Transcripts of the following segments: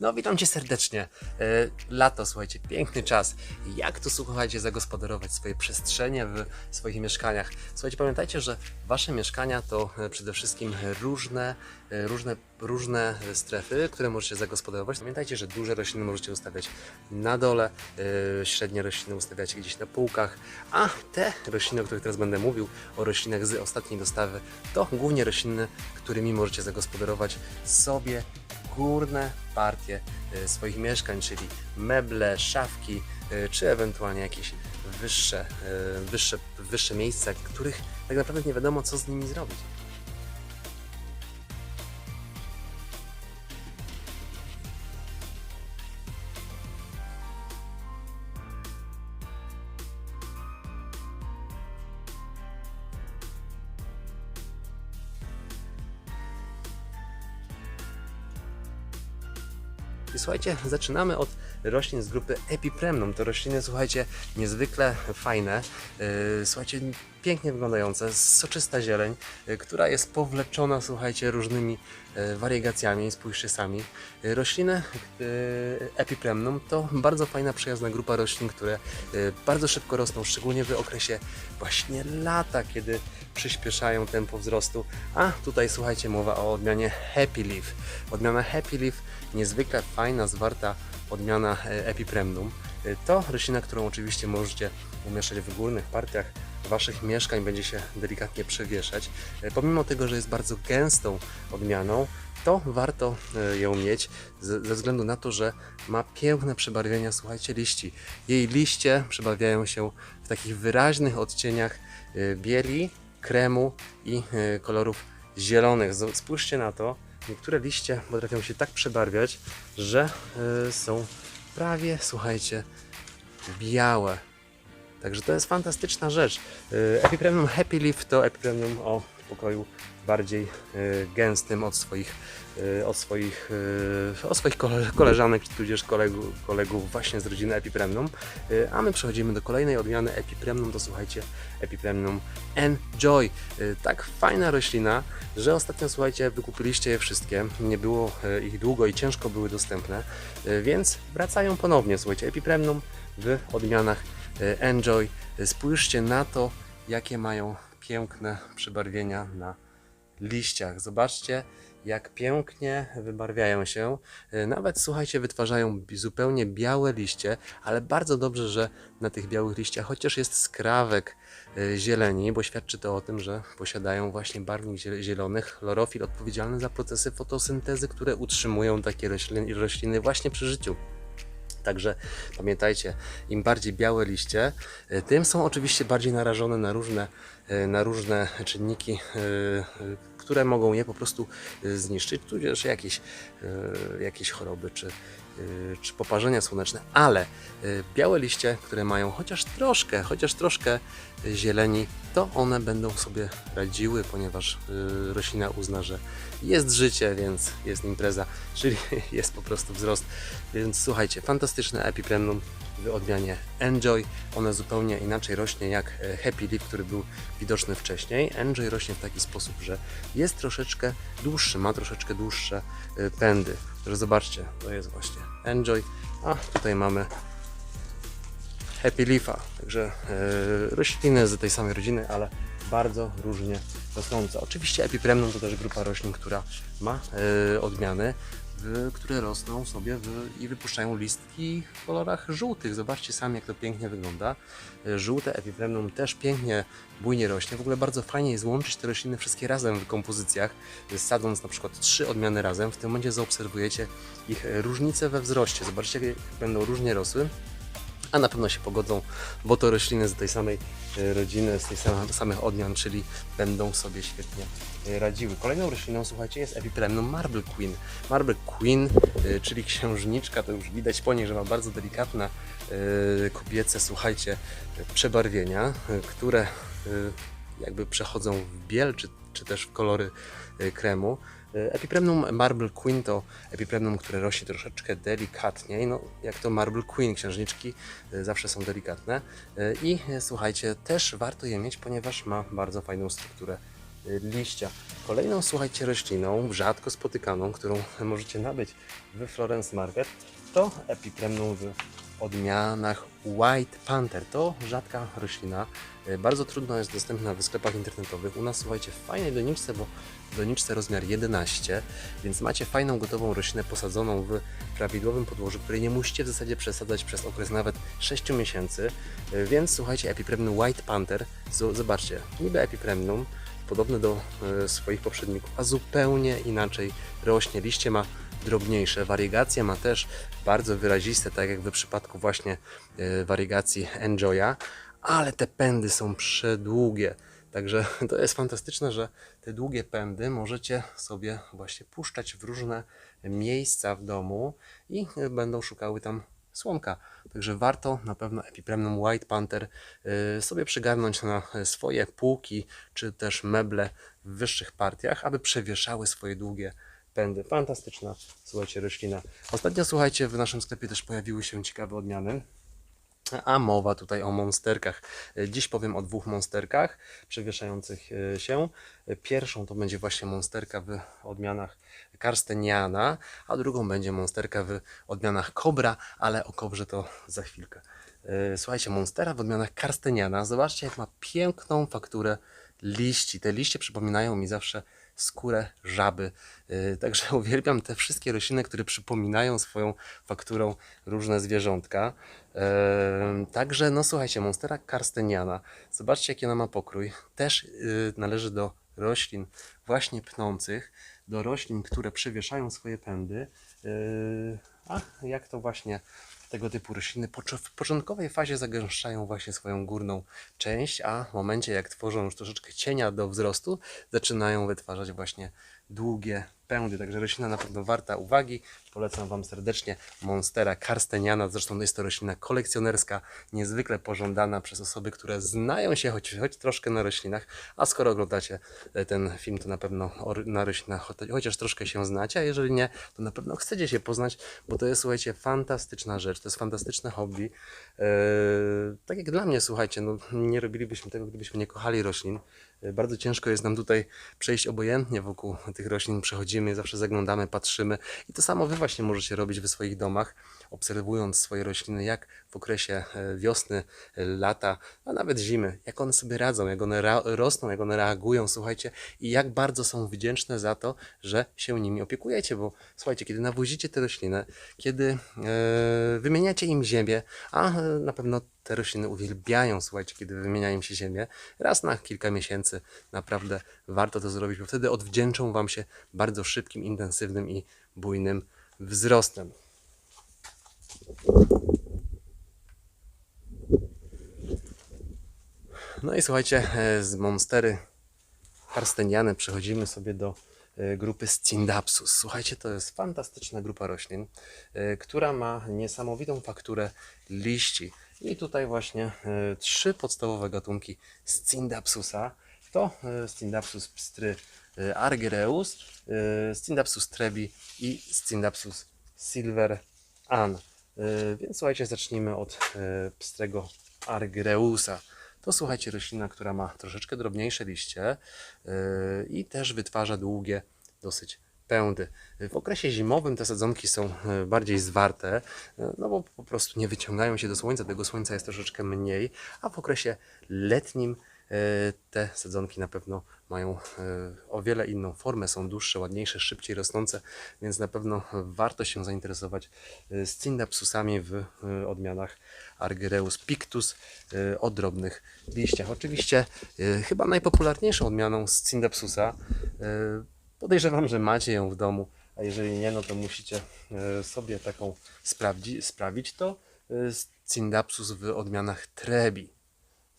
No, witam Cię serdecznie. E, Lato, słuchajcie, piękny czas. Jak tu, słuchajcie, zagospodarować swoje przestrzenie w swoich mieszkaniach? Słuchajcie, pamiętajcie, że Wasze mieszkania to e, przede wszystkim różne, e, różne, różne strefy, które możecie zagospodarować. Pamiętajcie, że duże rośliny możecie ustawiać na dole, średnie rośliny ustawiacie gdzieś na półkach, a te rośliny, o których teraz będę mówił, o roślinach z ostatniej dostawy, to głównie rośliny, którymi możecie zagospodarować sobie górne partie e, swoich mieszkań, czyli meble, szafki, e, czy ewentualnie jakieś wyższe, e, wyższe, wyższe miejsca, których tak naprawdę nie wiadomo, co z nimi zrobić. Słuchajcie, zaczynamy od roślin z grupy Epipremnum. To rośliny, słuchajcie, niezwykle fajne, yy, słuchajcie, pięknie wyglądające, soczysta zieleń, yy, która jest powleczona, słuchajcie, różnymi wariegacjami, spójrzcie sami. Yy, rośliny yy, Epipremnum to bardzo fajna, przyjazna grupa roślin, które bardzo szybko rosną, szczególnie w okresie właśnie lata, kiedy przyspieszają tempo wzrostu. A tutaj, słuchajcie, mowa o odmianie Happy Leaf. Odmiana Happy Leaf niezwykle fajna, zwarta odmiana e, Epipremnum. E, To roślina, którą oczywiście możecie umieszczać w górnych partiach Waszych mieszkań, będzie się delikatnie przewieszać. E, Pomimo tego, że jest bardzo gęstą odmianą, to warto e, ją mieć ze względu na to, że ma piękne przebarwienia, słuchajcie, liści. Jej liście przebarwiają się w takich wyraźnych odcieniach e, bieli, kremu i kolorów zielonych. Spójrzcie na to, niektóre liście potrafią się tak przebarwiać, że są prawie, słuchajcie, białe. Także to jest fantastyczna rzecz. E, Epipremnum Happy Leaf to epipremnum o pokoju bardziej e, gęstym od swoich, e, od swoich, od swoich kole- koleżanek, czy tudzież kolegów, kolegów właśnie z rodziny Epipremnum. A my przechodzimy do kolejnej odmiany Epipremnum, to słuchajcie, Epipremnum Enjoy. Tak fajna roślina, że ostatnio, słuchajcie, wykupiliście je wszystkie. Nie było ich długo i ciężko były dostępne, więc wracają ponownie, słuchajcie, Epipremnum w odmianach Enjoy. E, Spójrzcie na to, jakie mają piękne przybarwienia na liściach. Zobaczcie, jak pięknie wybarwiają się. E, Nawet, słuchajcie, wytwarzają zupełnie białe liście, ale bardzo dobrze, że na tych białych liściach chociaż jest skrawek e, zieleni, bo świadczy to o tym, że posiadają właśnie barwnik zie- zielony, chlorofil odpowiedzialny za procesy fotosyntezy, które utrzymują takie rośliny właśnie przy życiu. Także pamiętajcie, im bardziej białe liście, e, tym są oczywiście bardziej narażone na różne, e, na różne czynniki, e, które mogą je po prostu zniszczyć, tudzież jakieś, jakieś choroby czy, czy poparzenia słoneczne, ale białe liście, które mają chociaż troszkę, chociaż troszkę zieleni, to one będą sobie radziły, ponieważ roślina uzna, że jest życie, więc jest impreza, czyli jest po prostu wzrost. Więc słuchajcie, fantastyczne epipremnum w odmianie Enjoy. One zupełnie inaczej rośnie jak e, Happy Leaf, który był widoczny wcześniej. Enjoy rośnie w taki sposób, że jest troszeczkę dłuższy, ma troszeczkę dłuższe e, pędy. Że zobaczcie, to jest właśnie Enjoy, a tutaj mamy Happy Leafa. Także e, rośliny z tej samej rodziny, ale bardzo różnie rosnące. Oczywiście Epipremnum to też grupa roślin, która ma e, odmiany, które rosną sobie i wypuszczają listki w kolorach żółtych. Zobaczcie sami, jak to pięknie wygląda. E, Żółte Epipremnum też pięknie, bujnie rośnie. W ogóle bardzo fajnie jest łączyć te rośliny wszystkie razem w kompozycjach, e, sadząc na przykład trzy odmiany razem. W tym momencie zaobserwujecie ich różnice we wzroście. Zobaczcie, jak będą różnie rosły a na pewno się pogodzą, bo to rośliny z tej samej e, rodziny, z tych sam- samych odmian, czyli będą sobie świetnie e, radziły. Kolejną rośliną, słuchajcie, jest Epipremnum Marble Queen. Marble Queen, e, czyli księżniczka, to już widać po niej, że ma bardzo delikatne kobiece, słuchajcie, przebarwienia, które jakby przechodzą w biel, czy, czy też w kolory kremu. Epipremnum Marble Queen to epipremnum, które rośnie troszeczkę delikatniej, no jak to Marble Queen, księżniczki e, zawsze są delikatne E, i e, słuchajcie, też warto je mieć, ponieważ ma bardzo fajną strukturę liścia. Kolejną, słuchajcie, rośliną, rzadko spotykaną, którą możecie nabyć w Florence Market, to Epipremnum w odmianach White Panther. To rzadka roślina, y, bardzo trudno jest dostępna w sklepach internetowych. U nas, słuchajcie, w fajnej doniczce, bo doniczce rozmiar 11, więc macie fajną, gotową roślinę posadzoną w prawidłowym podłożu, której nie musicie w zasadzie przesadzać przez okres nawet 6 miesięcy. Y, Więc słuchajcie, Epipremnum White Panther, zobaczcie, niby Epipremnum, podobny do y, swoich poprzedników, a zupełnie inaczej rośnie. Liście ma drobniejsze, wariegacje ma też bardzo wyraziste, tak jak w przypadku właśnie y, wariegacji Enjoya, ale te pędy są przedługie. Także to jest fantastyczne, że te długie pędy możecie sobie właśnie puszczać w różne miejsca w domu i y, będą szukały tam słomka. Także warto na pewno Epipremnum White Panther y, sobie przygarnąć na swoje półki czy też meble w wyższych partiach, aby przewieszały swoje długie pędy. Fantastyczna, słuchajcie, roślina. Ostatnio, słuchajcie, w naszym sklepie też pojawiły się ciekawe odmiany. A mowa tutaj o monsterkach. Dziś powiem o dwóch monsterkach przewieszających e, się. Pierwszą to będzie właśnie monsterka w odmianach karsteniana, a drugą będzie monsterka w odmianach kobra, ale o kobrze to za chwilkę. E, Słuchajcie, monstera w odmianach karsteniana. Zobaczcie, jak ma piękną fakturę liści. Te liście przypominają mi zawsze skórę żaby. Yy, Także uwielbiam te wszystkie rośliny, które przypominają swoją fakturą różne zwierzątka. Także, no słuchajcie, Monstera karsteniana. Zobaczcie, jaki ona ma pokrój. Też yy, należy do roślin właśnie pnących, do roślin, które przewieszają swoje pędy. Yy, A jak to właśnie tego typu rośliny. W początkowej fazie zagęszczają właśnie swoją górną część, a w momencie jak tworzą już troszeczkę cienia do wzrostu, zaczynają wytwarzać właśnie długie pędy. Także roślina na pewno warta uwagi. Polecam Wam serdecznie Monstera karsteniana. Zresztą jest to roślina kolekcjonerska, niezwykle pożądana przez osoby, które znają się choć, choć troszkę na roślinach. A skoro oglądacie e, ten film, to na pewno na roślinach cho- chociaż troszkę się znacie, a jeżeli nie, to na pewno chcecie się poznać, bo to jest, słuchajcie, fantastyczna rzecz, to jest fantastyczne hobby. Eee, tak jak dla mnie, słuchajcie, no, nie robilibyśmy tego, gdybyśmy nie kochali roślin. E, Bardzo ciężko jest nam tutaj przejść obojętnie wokół tych roślin. Przechodzimy, zawsze zaglądamy, patrzymy. I to samo Wy właśnie możecie robić w swoich domach, obserwując swoje rośliny, jak w okresie e, wiosny, e, lata, a nawet zimy, jak one sobie radzą, jak one rosną, jak one reagują, słuchajcie, i jak bardzo są wdzięczne za to, że się nimi opiekujecie, bo słuchajcie, kiedy nawozicie te rośliny, kiedy e, wymieniacie im ziemię, a na pewno te rośliny uwielbiają, słuchajcie, kiedy wymienia im się ziemię, raz na kilka miesięcy naprawdę warto to zrobić, bo wtedy odwdzięczą Wam się bardzo szybkim, intensywnym i bujnym wzrostem. No i słuchajcie, e, z Monstery Karsteniane przechodzimy sobie do e, grupy Scindapsus. Słuchajcie, to jest fantastyczna grupa roślin, e, która ma niesamowitą fakturę liści. I tutaj właśnie trzy podstawowe gatunki Scindapsusa. To Scindapsus pstry argyreus, e, Scindapsus trebi i Scindapsus silver an. E, Więc słuchajcie, zacznijmy od e, pstrego argyreusa. To słuchajcie, roślina, która ma troszeczkę drobniejsze liście yy, i też wytwarza długie dosyć pędy. W okresie zimowym te sadzonki są bardziej zwarte, no bo po prostu nie wyciągają się do słońca, tego słońca jest troszeczkę mniej, a w okresie letnim te sadzonki na pewno mają yy, o wiele inną formę, są dłuższe, ładniejsze, szybciej rosnące, więc na pewno warto się zainteresować yy, Scindapsusami w odmianach Argyreus pictus o drobnych liściach. Oczywiście chyba najpopularniejszą odmianą Scindapsusa podejrzewam, że macie ją w domu, a jeżeli nie, no to musicie sobie taką sprawdzi, sprawić, to Scindapsus w odmianach Trebi.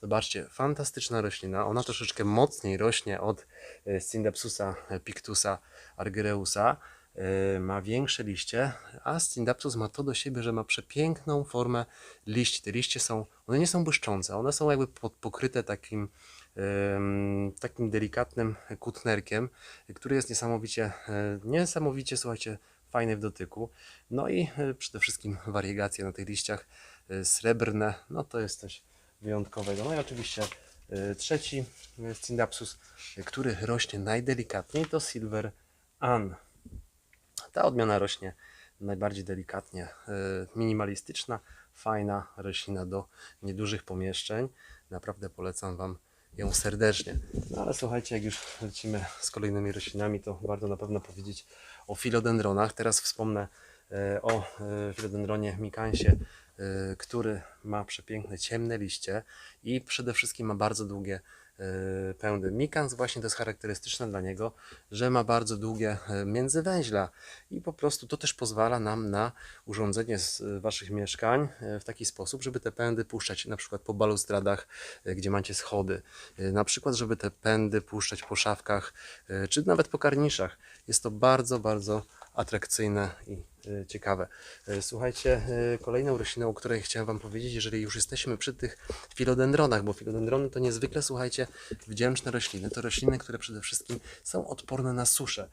Zobaczcie, fantastyczna roślina. Ona troszeczkę mocniej rośnie od e, Scindapsusa pictusa argyreusa. E, Ma większe liście, a Scindapsus ma to do siebie, że ma przepiękną formę liści. Te liście są, one nie są błyszczące, one są jakby pokryte takim, takim delikatnym kutnerkiem, który jest niesamowicie, e, niesamowicie, słuchajcie, fajny w dotyku. No i e, przede wszystkim wariegacje na tych liściach e, srebrne, no to jest coś wyjątkowego. No i oczywiście E, Trzeci e, Scindapsus, e, który rośnie najdelikatniej, to Silver Ann. Ta odmiana rośnie najbardziej delikatnie, minimalistyczna, fajna roślina do niedużych pomieszczeń. Naprawdę polecam Wam ją serdecznie. No ale słuchajcie, jak już lecimy z kolejnymi roślinami, to warto na pewno powiedzieć o filodendronach. Teraz wspomnę o filodendronie mikansie, który ma przepiękne ciemne liście i przede wszystkim ma bardzo długie e, pędy. Mikans właśnie to jest charakterystyczne dla niego, że ma bardzo długie e, międzywęźla i po prostu to też pozwala nam na urządzenie z Waszych mieszkań w taki sposób, żeby te pędy puszczać na przykład po balustradach, gdzie macie schody, na przykład, żeby te pędy puszczać po szafkach, czy nawet po karniszach. Jest to bardzo, bardzo atrakcyjne i e, ciekawe. E, Słuchajcie, e, kolejną rośliną, o której chciałem Wam powiedzieć, jeżeli już jesteśmy przy tych filodendronach, bo filodendrony to niezwykle, słuchajcie, wdzięczne rośliny. To rośliny, które przede wszystkim są odporne na suszę.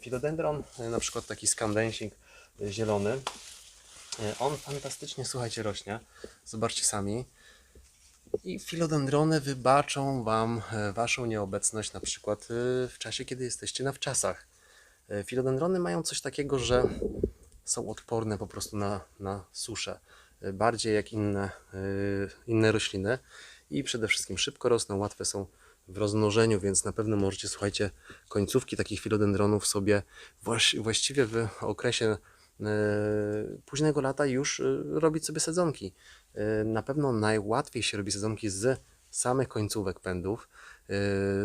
Filodendron, na przykład taki skandensing e, zielony, on fantastycznie, słuchajcie, rośnie. Zobaczcie sami. I filodendrony wybaczą Wam Waszą nieobecność na przykład w czasie, kiedy jesteście na wczasach. E, Filodendrony mają coś takiego, że są odporne po prostu na, na suszę. E, Bardziej jak inne, e, inne rośliny. I przede wszystkim szybko rosną, łatwe są w rozmnożeniu, więc na pewno możecie, słuchajcie, końcówki takich filodendronów sobie właś, właściwie w okresie późnego lata już robić sobie sadzonki. E, Na pewno najłatwiej się robi sadzonki z samych końcówek pędów, e,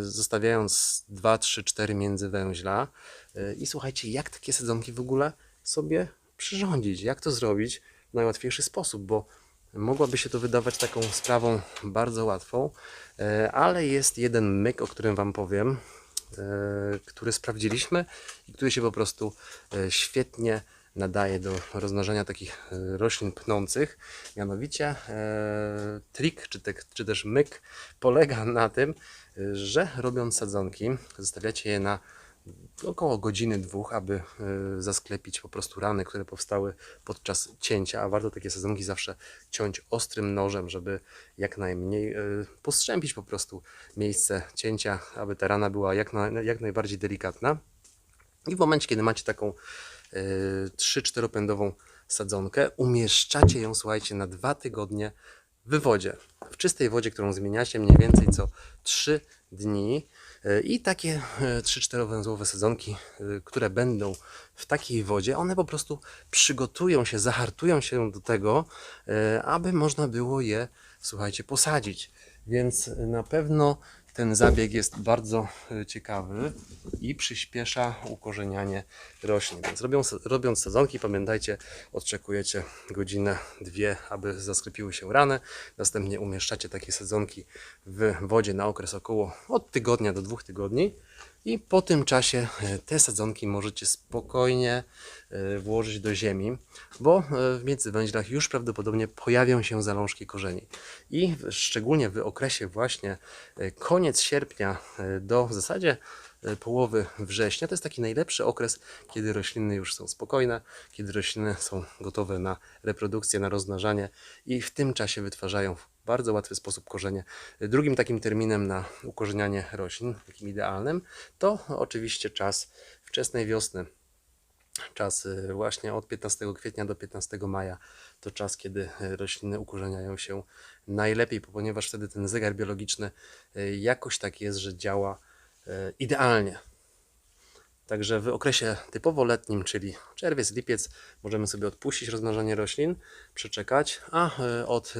zostawiając 2, 3, 4 międzywęźla. E, I słuchajcie, jak takie sadzonki w ogóle sobie przyrządzić? Jak to zrobić w najłatwiejszy sposób? Bo mogłaby się to wydawać taką sprawą bardzo łatwą, e, ale jest jeden myk, o którym Wam powiem, który sprawdziliśmy i który się po prostu świetnie nadaje do rozmnażania takich e, roślin pnących. Mianowicie e, trik, czy, te, czy też myk polega na tym, e, że robiąc sadzonki, zostawiacie je na około godziny, dwóch, aby e, zasklepić po prostu rany, które powstały podczas cięcia, a warto takie sadzonki zawsze ciąć ostrym nożem, żeby jak najmniej postrzępić po prostu miejsce cięcia, aby ta rana była jak, na, jak najbardziej delikatna. I w momencie, kiedy macie taką e, 3-4 pędową sadzonkę, umieszczacie ją, słuchajcie, na dwa tygodnie w wodzie. W czystej wodzie, którą zmieniacie mniej więcej co 3 dni. E, I takie 3-4 węzłowe sadzonki, które będą w takiej wodzie, one po prostu przygotują się, zahartują się do tego, aby można było je, słuchajcie, posadzić. Więc na pewno ten zabieg jest bardzo e, ciekawy i przyspiesza ukorzenianie roślin. Więc robiąc, robiąc sadzonki, pamiętajcie, odczekujecie godzinę, dwie, aby zasklepiły się rany. Następnie umieszczacie takie sadzonki w wodzie na okres około od tygodnia do dwóch tygodni. I po tym czasie e, te sadzonki możecie spokojnie włożyć do ziemi, bo e, w międzywęźlach już prawdopodobnie pojawią się zalążki korzeni. I szczególnie w okresie właśnie e, koniec sierpnia e, do w zasadzie e, połowy września to jest taki najlepszy okres, kiedy rośliny już są spokojne, kiedy rośliny są gotowe na reprodukcję, na rozmnażanie i w tym czasie wytwarzają w bardzo łatwy sposób korzenie. Drugim takim terminem na ukorzenianie roślin, takim idealnym, to oczywiście czas wczesnej wiosny. Czas y, właśnie od 15 kwietnia do 15 maja to czas, kiedy y, rośliny ukorzeniają się najlepiej, ponieważ wtedy ten zegar biologiczny y, jakoś tak jest, że działa idealnie. Także w okresie typowo letnim, czyli czerwiec, lipiec, możemy sobie odpuścić rozmnażanie roślin, przeczekać, a od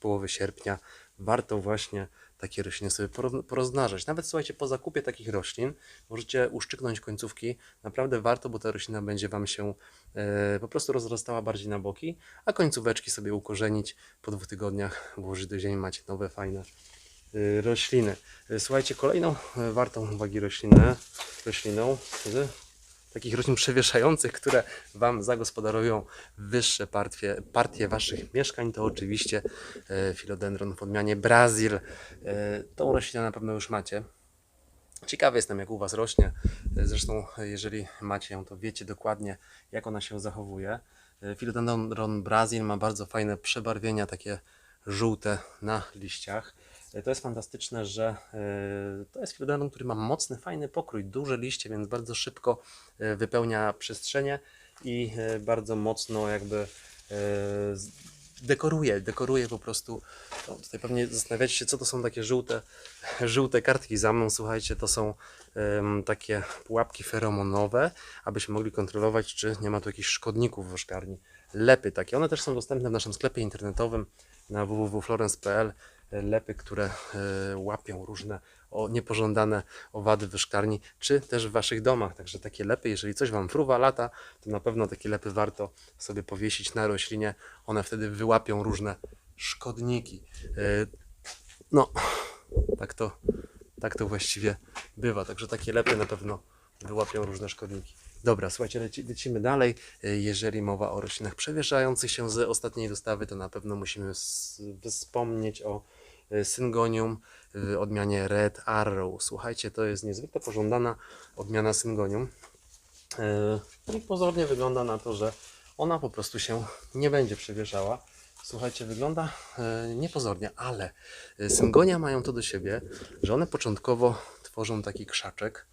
połowy sierpnia warto właśnie takie rośliny sobie poro- porozmnażać. Nawet słuchajcie, po zakupie takich roślin możecie uszczyknąć końcówki. Naprawdę warto, bo ta roślina będzie Wam się e, po prostu rozrastała bardziej na boki, a końcóweczki sobie ukorzenić. Po dwóch tygodniach włożyć do ziemi, macie nowe, fajne y, rośliny. Y, Słuchajcie, kolejną y, wartą uwagi roślinę, rośliną takich roślin przewieszających, które Wam zagospodarują wyższe partie, partie Waszych mieszkań, to oczywiście e, filodendron w odmianie Brazil. E, Tą roślinę na pewno już macie. Ciekawy jestem, jak u Was rośnie. E, Zresztą, e, jeżeli macie ją, to wiecie dokładnie, jak ona się zachowuje. E, Philodendron Brazil ma bardzo fajne przebarwienia, takie żółte na liściach. To jest fantastyczne, że e, to jest philodendron, który ma mocny, fajny pokrój, duże liście, więc bardzo szybko e, wypełnia przestrzenie i e, bardzo mocno jakby dekoruje, dekoruje po prostu. No, tutaj pewnie zastanawiacie się, co to są takie żółte, żółte kartki za mną. Słuchajcie, to są takie pułapki feromonowe, abyśmy mogli kontrolować, czy nie ma tu jakichś szkodników w szklarni. Lepy takie, one też są dostępne w naszym sklepie internetowym na www.florence.pl. Lepy, które e, łapią różne niepożądane owady w szklarni, czy też w waszych domach. Także takie lepy, jeżeli coś wam fruwa lata, to na pewno takie lepy warto sobie powiesić na roślinie. One wtedy wyłapią różne szkodniki. E, No, tak to, tak to właściwie bywa. Także takie lepy na pewno wyłapią różne szkodniki. Dobra, słuchajcie, leci, lecimy dalej. E, Jeżeli mowa o roślinach przewieszających się z ostatniej dostawy, to na pewno musimy wspomnieć o syngonium w odmianie Red Arrow. Słuchajcie, to jest niezwykle pożądana odmiana syngonium. E, I pozornie wygląda na to, że ona po prostu się nie będzie przewieszała. Słuchajcie, wygląda e, niepozornie, ale e, syngonia mają to do siebie, że one początkowo tworzą taki krzaczek.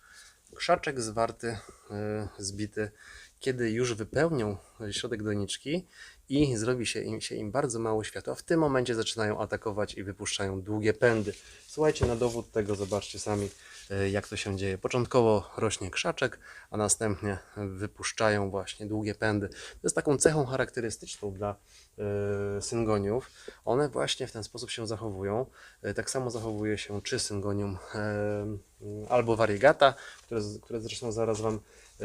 Krzaczek zwarty, e, zbity, kiedy już wypełnią e, środek doniczki i zrobi się im, się im bardzo mało światła, w tym momencie zaczynają atakować i wypuszczają długie pędy. Słuchajcie, na dowód tego zobaczcie sami, e, jak to się dzieje. Początkowo rośnie krzaczek, a następnie wypuszczają właśnie długie pędy. To jest taką cechą charakterystyczną dla e, syngoniów. One właśnie w ten sposób się zachowują. E, Tak samo zachowuje się czy syngonium albo variegata, które, które zresztą zaraz Wam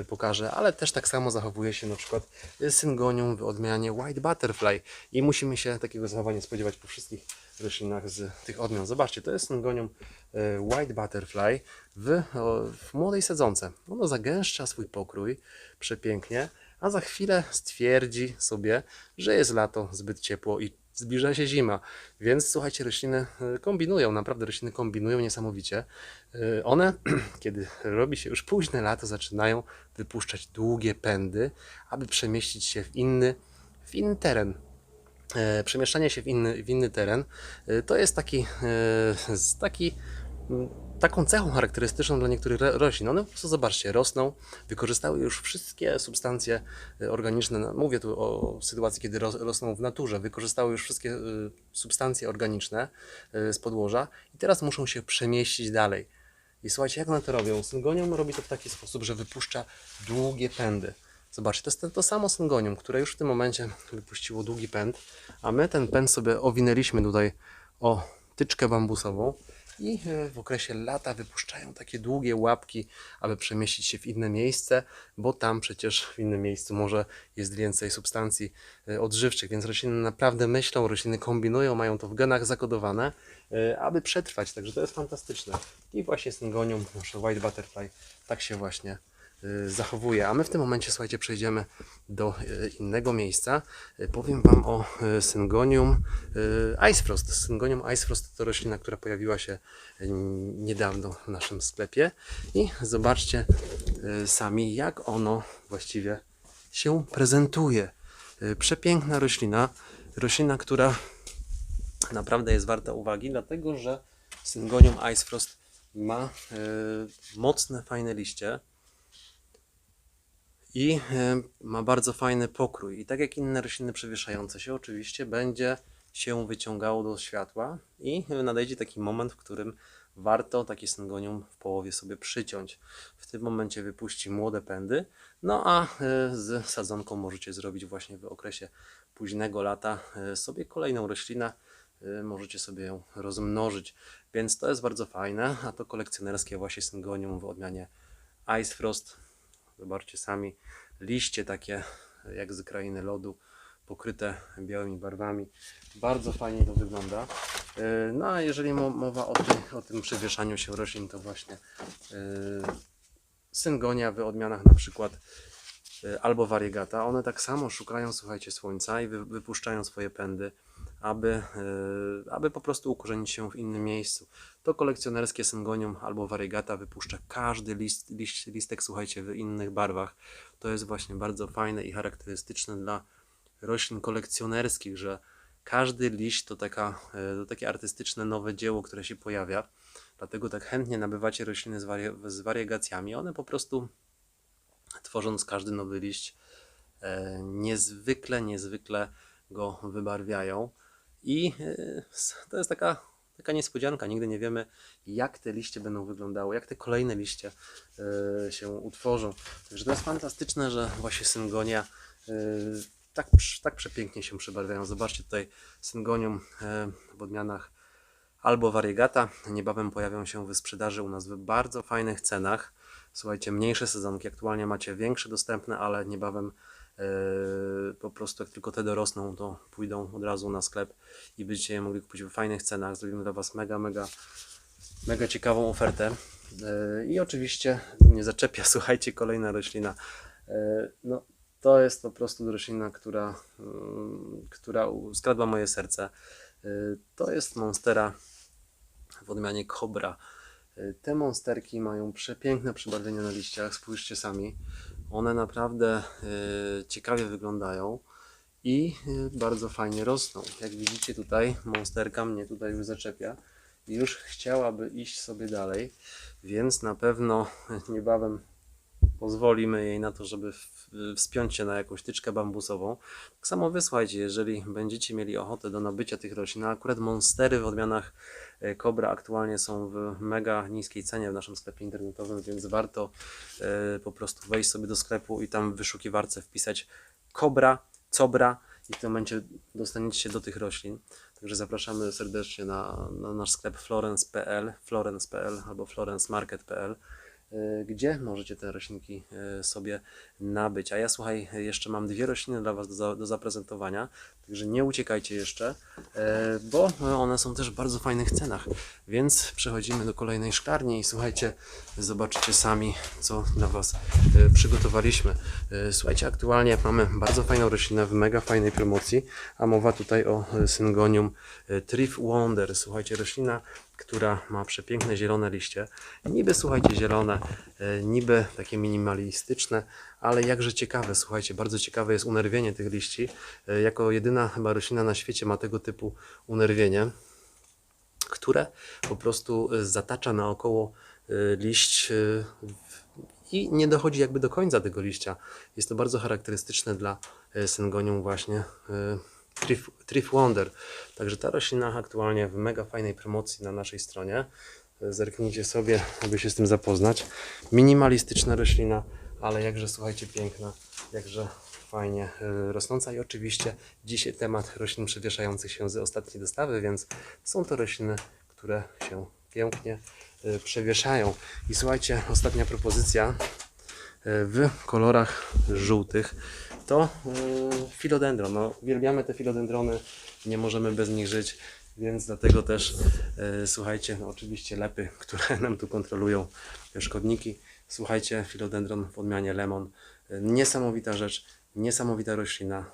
pokażę, ale też tak samo zachowuje się na przykład syngonium w odmianie white butterfly i musimy się takiego zachowania spodziewać po wszystkich roślinach z tych odmian. Zobaczcie, to jest syngonium e, white butterfly w, w młodej sadzonce. Ono zagęszcza swój pokrój przepięknie, a za chwilę stwierdzi sobie, że jest lato, zbyt ciepło i zbliża się zima. Więc słuchajcie, rośliny e, kombinują, naprawdę rośliny kombinują niesamowicie. E, One, kiedy robi się już późne lato, zaczynają wypuszczać długie pędy, aby przemieścić się w inny, w inny teren. E, Przemieszczanie się w inny, w inny teren to jest taki, taki taką cechą charakterystyczną dla niektórych ro- roślin. One po prostu, zobaczcie, rosną, wykorzystały już wszystkie substancje e, organiczne, no, mówię tu o sytuacji, kiedy ros, rosną w naturze, wykorzystały już wszystkie e, substancje organiczne e, z podłoża i teraz muszą się przemieścić dalej. I słuchajcie, jak one to robią? Syngonium robi to w taki sposób, że wypuszcza długie pędy. Zobaczcie, to jest to, to samo syngonium, które już w tym momencie wypuściło długi pęd, a my ten pęd sobie owinęliśmy tutaj o tyczkę bambusową i e, w okresie lata wypuszczają takie długie łapki, aby przemieścić się w inne miejsce, bo tam przecież w innym miejscu może jest więcej substancji e, odżywczych, więc rośliny naprawdę myślą, rośliny kombinują, mają to w genach zakodowane, e, aby przetrwać, także to jest fantastyczne. I właśnie syngonium, nasze white butterfly, tak się właśnie zachowuje. A my w tym momencie, słuchajcie, przejdziemy do y, innego miejsca. Y, Powiem Wam o y, Syngonium y, Icefrost. Syngonium Icefrost to roślina, która pojawiła się y, niedawno w naszym sklepie. I zobaczcie y, sami, jak ono właściwie się prezentuje. Y, Przepiękna roślina. Roślina, która naprawdę jest warta uwagi, dlatego że Syngonium Icefrost ma y, mocne, fajne liście i ma bardzo fajny pokrój. I tak jak inne rośliny przewieszające się, oczywiście będzie się wyciągało do światła i nadejdzie taki moment, w którym warto takie syngonium w połowie sobie przyciąć. W tym momencie wypuści młode pędy, no a e, z sadzonką możecie zrobić właśnie w okresie późnego lata e, sobie kolejną roślinę, e, możecie sobie ją rozmnożyć, więc to jest bardzo fajne, a to kolekcjonerskie właśnie syngonium w odmianie Ice Frost Zobaczcie sami, liście takie jak z krainy lodu, pokryte białymi barwami. Bardzo fajnie to wygląda. Yy, No a jeżeli mo- mowa o tym, o tym przewieszaniu się roślin, to właśnie yy, syngonia w odmianach na przykład yy, albo variegata, one tak samo szukają, słuchajcie, słońca i wy, wypuszczają swoje pędy, aby, yy, aby po prostu ukorzenić się w innym miejscu. To kolekcjonerskie syngonium albo variegata wypuszcza każdy list, liść, listek, słuchajcie, w innych barwach. To jest właśnie bardzo fajne i charakterystyczne dla roślin kolekcjonerskich, że każdy liść to, taka, e, to takie artystyczne nowe dzieło, które się pojawia. Dlatego tak chętnie nabywacie rośliny z, warie, z wariegacjami. One po prostu tworząc każdy nowy liść e, niezwykle, niezwykle go wybarwiają. I e, to jest taka, taka niespodzianka. Nigdy nie wiemy, jak te liście będą wyglądały, jak te kolejne liście e, się utworzą. Także to jest fantastyczne, że właśnie syngonia e, tak, tak przepięknie się przebarwiają. Zobaczcie tutaj syngonium e, w odmianach albo variegata. Niebawem pojawią się w sprzedaży u nas w bardzo fajnych cenach. Słuchajcie, mniejsze sezonki aktualnie macie większe dostępne, ale niebawem po prostu jak tylko te dorosną, to pójdą od razu na sklep i będziecie je mogli kupić w fajnych cenach. Zrobimy dla Was mega, mega, mega ciekawą ofertę. E, I oczywiście mnie zaczepia, słuchajcie, kolejna roślina. E, No, to jest po prostu roślina, która, która skradła moje serce. To jest monstera w odmianie Cobra. Y, Te monsterki mają przepiękne przybarwienia na liściach, spójrzcie sami. One naprawdę y, ciekawie wyglądają i y, bardzo fajnie rosną. Jak widzicie tutaj, monsterka mnie tutaj już zaczepia i już chciałaby iść sobie dalej, więc na pewno niebawem pozwolimy jej na to, żeby wspiąć się na jakąś tyczkę bambusową. Tak samo wy, słuchajcie, jeżeli będziecie mieli ochotę do nabycia tych roślin, akurat monstery w odmianach e, Cobra aktualnie są w mega niskiej cenie w naszym sklepie internetowym, więc warto e, po prostu wejść sobie do sklepu i tam w wyszukiwarce wpisać Cobra, Cobra i w tym momencie dostaniecie się do tych roślin. Także zapraszamy serdecznie na, na nasz sklep florence.pl, florence.pl albo florencemarket.pl gdzie możecie te roślinki y, sobie nabyć. A ja słuchaj, jeszcze mam dwie rośliny dla Was do, do zaprezentowania, także nie uciekajcie jeszcze, y, bo one są też w bardzo fajnych cenach. Więc przechodzimy do kolejnej szklarni i słuchajcie, zobaczycie sami, co dla Was przygotowaliśmy. Słuchajcie, aktualnie mamy bardzo fajną roślinę w mega fajnej promocji, a mowa tutaj o syngonium Trif Wonder. Słuchajcie, roślina, która ma przepiękne zielone liście. Niby, słuchajcie, zielone, y, niby takie minimalistyczne, ale jakże ciekawe, słuchajcie, bardzo ciekawe jest unerwienie tych liści. Y, Jako jedyna chyba roślina na świecie ma tego typu unerwienie które po prostu y, zatacza naokoło liść i nie dochodzi jakby do końca tego liścia. Jest to bardzo charakterystyczne dla syngonium właśnie Trif, Trif Wonder. Także ta roślina aktualnie w mega fajnej promocji na naszej stronie. Zerknijcie sobie, aby się z tym zapoznać. Minimalistyczna roślina, ale jakże słuchajcie piękna, jakże fajnie y, rosnąca i oczywiście dzisiaj temat roślin przewieszających się z ostatniej dostawy, więc są to rośliny, które się pięknie y, przewieszają. I słuchajcie, ostatnia propozycja y, w kolorach żółtych to y, filodendron. No, uwielbiamy te filodendrony, nie możemy bez nich żyć, więc dlatego też y, słuchajcie, no, oczywiście lepy, które nam tu kontrolują szkodniki. Słuchajcie, filodendron w odmianie lemon. Y, Niesamowita rzecz, niesamowita roślina,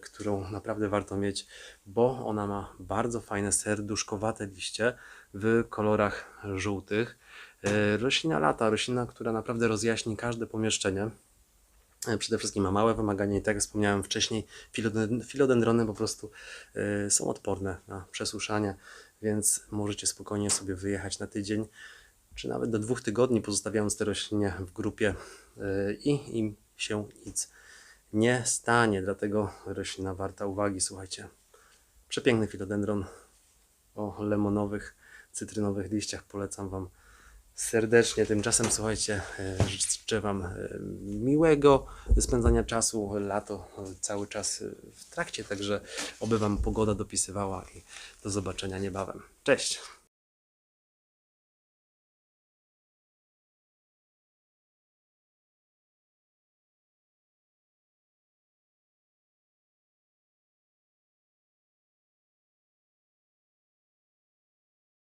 którą naprawdę warto mieć, bo ona ma bardzo fajne serduszkowate liście w kolorach żółtych. Roślina lata, roślina, która naprawdę rozjaśni każde pomieszczenie. E, Przede wszystkim ma małe wymagania i tak jak wspomniałem wcześniej, filoden- filodendrony po prostu y, są odporne na przesuszanie, więc możecie spokojnie sobie wyjechać na tydzień, czy nawet do dwóch tygodni, pozostawiając te rośliny w grupie y, i im się nic nie stanie. Dlatego roślina warta uwagi. Słuchajcie, przepiękny filodendron o lemonowych, cytrynowych liściach polecam Wam serdecznie. Tymczasem słuchajcie, e, życzę Wam e, miłego spędzania czasu. Lato e, cały czas w trakcie, także oby Wam pogoda dopisywała i do zobaczenia niebawem. Cześć!